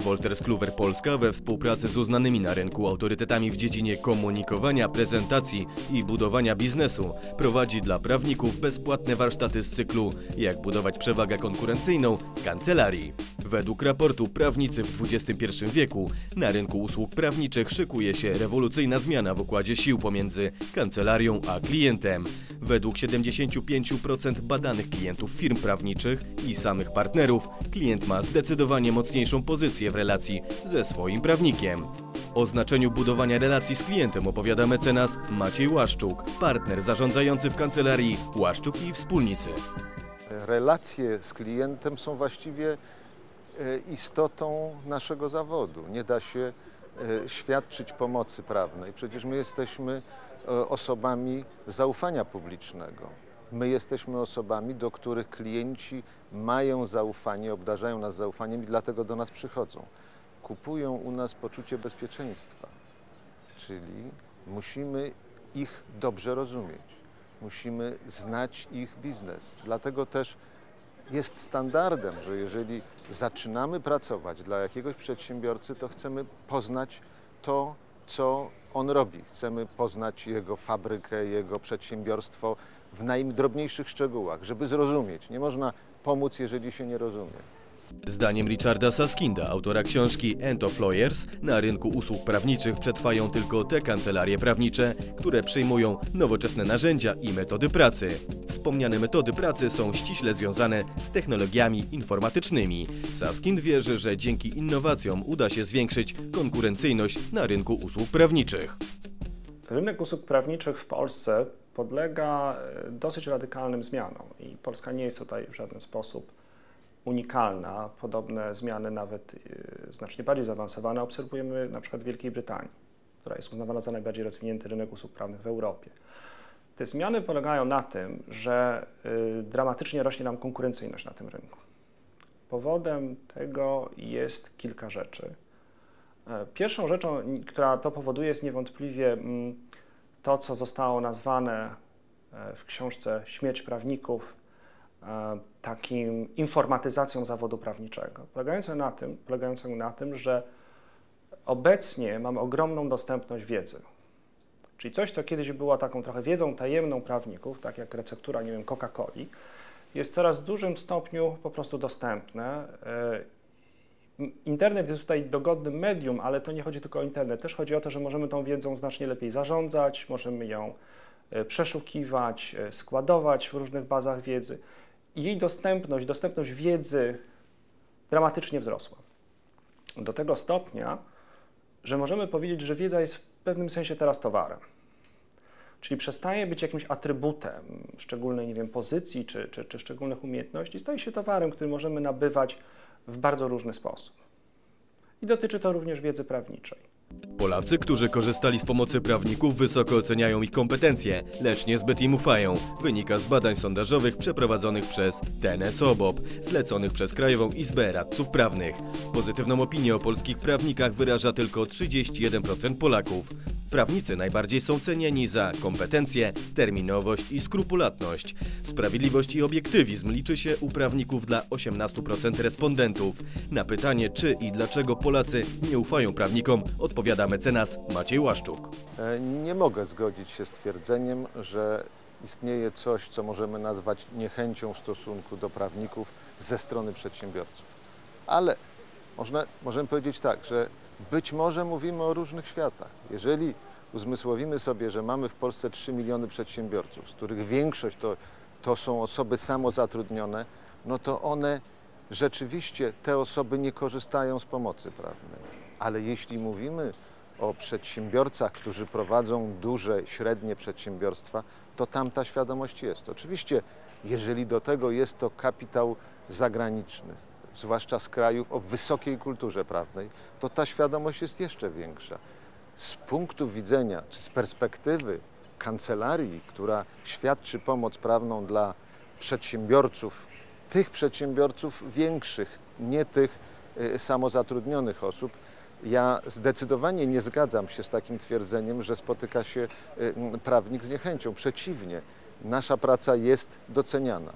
Wolters Kluwer Polska we współpracy z uznanymi na rynku autorytetami w dziedzinie komunikowania, prezentacji i budowania biznesu prowadzi dla prawników bezpłatne warsztaty z cyklu Jak budować przewagę konkurencyjną kancelarii. Według raportu Prawnicy w XXI wieku na rynku usług prawniczych szykuje się rewolucyjna zmiana w układzie sił pomiędzy kancelarią a klientem. Według 75% badanych klientów firm prawniczych i samych partnerów klient ma zdecydowanie mocniejszą pozycję w relacji ze swoim prawnikiem. O znaczeniu budowania relacji z klientem opowiada mecenas Maciej Łaszczuk, partner zarządzający w kancelarii Łaszczuk i Wspólnicy. relacje z klientem są właściwie istotą naszego zawodu. Nie da się e, świadczyć pomocy prawnej. Przecież my jesteśmy e, osobami zaufania publicznego. My jesteśmy osobami, do których klienci mają zaufanie, obdarzają nas zaufaniem i dlatego do nas przychodzą. Kupują u nas poczucie bezpieczeństwa, czyli musimy ich dobrze rozumieć. Musimy znać ich biznes. Dlatego też jest standardem, że jeżeli zaczynamy pracować dla jakiegoś przedsiębiorcy, to chcemy poznać to, co on robi. Chcemy poznać jego fabrykę, jego przedsiębiorstwo w najdrobniejszych szczegółach, żeby zrozumieć. Nie można pomóc, jeżeli się nie rozumie. Zdaniem Richarda Saskinda, autora książki End of Lawyers, na rynku usług prawniczych przetrwają tylko te kancelarie prawnicze, które przyjmują nowoczesne narzędzia i metody pracy. Wspomniane metody pracy są ściśle związane z technologiami informatycznymi. Saskind wierzy, że dzięki innowacjom uda się zwiększyć konkurencyjność na rynku usług prawniczych. Rynek usług prawniczych w Polsce podlega e, dosyć radykalnym zmianom i Polska nie jest tutaj w żaden sposób unikalna. Podobne zmiany, nawet e, znacznie bardziej zaawansowane, obserwujemy na przykład w Wielkiej Brytanii, która jest uznawana za najbardziej rozwinięty rynek usług prawnych w Europie. Te zmiany polegają na tym, że e, dramatycznie rośnie nam konkurencyjność na tym rynku. Powodem tego jest kilka rzeczy. E, Pierwszą rzeczą, która to powoduje, jest niewątpliwie mm, to, co zostało nazwane e, w książce Śmierć prawników takim informatyzacją zawodu prawniczego, polegającą na tym, polegającą na tym, że obecnie mamy ogromną dostępność wiedzy. Czyli coś, co kiedyś było taką trochę wiedzą tajemną prawników, tak jak receptura, nie wiem, Coca-Coli, jest coraz w dużym stopniu po prostu dostępne. E, Internet jest tutaj dogodnym medium, ale to nie chodzi tylko o internet. Też chodzi o to, że możemy tą wiedzą znacznie lepiej zarządzać, możemy ją e, przeszukiwać, e, składować w różnych bazach wiedzy. Jej dostępność, dostępność wiedzy dramatycznie wzrosła. Do tego stopnia, że możemy powiedzieć, że wiedza jest w pewnym sensie teraz towarem. Czyli przestaje być jakimś atrybutem szczególnej, nie wiem, pozycji czy, czy, czy szczególnych umiejętności, staje się towarem, który możemy nabywać w bardzo różny sposób. I dotyczy to również wiedzy prawniczej. Polacy, którzy korzystali z pomocy prawników, wysoko oceniają ich kompetencje, lecz niezbyt im ufają. Wynika z badań sondażowych przeprowadzonych przez TNS Obop, zleconych przez Krajową Izbę Radców Prawnych. Pozytywną opinię o polskich prawnikach wyraża tylko 31% Polaków. Prawnicy najbardziej są cenieni za kompetencje, terminowość i skrupulatność. Sprawiedliwość i obiektywizm liczy się u prawników dla 18% respondentów. Na pytanie, czy i dlaczego Polacy nie ufają prawnikom, odpowiada mecenas Maciej Łaszczuk. E, Nie mogę zgodzić się z twierdzeniem, że istnieje coś, co możemy nazwać niechęcią w stosunku do prawników ze strony przedsiębiorców. Ale można, możemy powiedzieć tak, że być może mówimy o różnych światach. Jeżeli uzmysłowimy sobie, że mamy w Polsce 3 miliony przedsiębiorców, z których większość to, to są osoby samozatrudnione, no to one rzeczywiście, te osoby nie korzystają z pomocy prawnej. Ale jeśli mówimy o przedsiębiorcach, którzy prowadzą duże, średnie przedsiębiorstwa, to tam ta świadomość jest. Oczywiście, jeżeli do tego jest to kapitał zagraniczny, zwłaszcza z krajów o wysokiej kulturze prawnej, to ta świadomość jest jeszcze większa. Z punktu widzenia, czy z perspektywy kancelarii, która świadczy pomoc prawną dla przedsiębiorców, tych przedsiębiorców większych, nie tych y, samozatrudnionych osób, ja zdecydowanie nie zgadzam się z takim twierdzeniem, że spotyka się y, prawnik z niechęcią. Przeciwnie, nasza praca jest doceniana.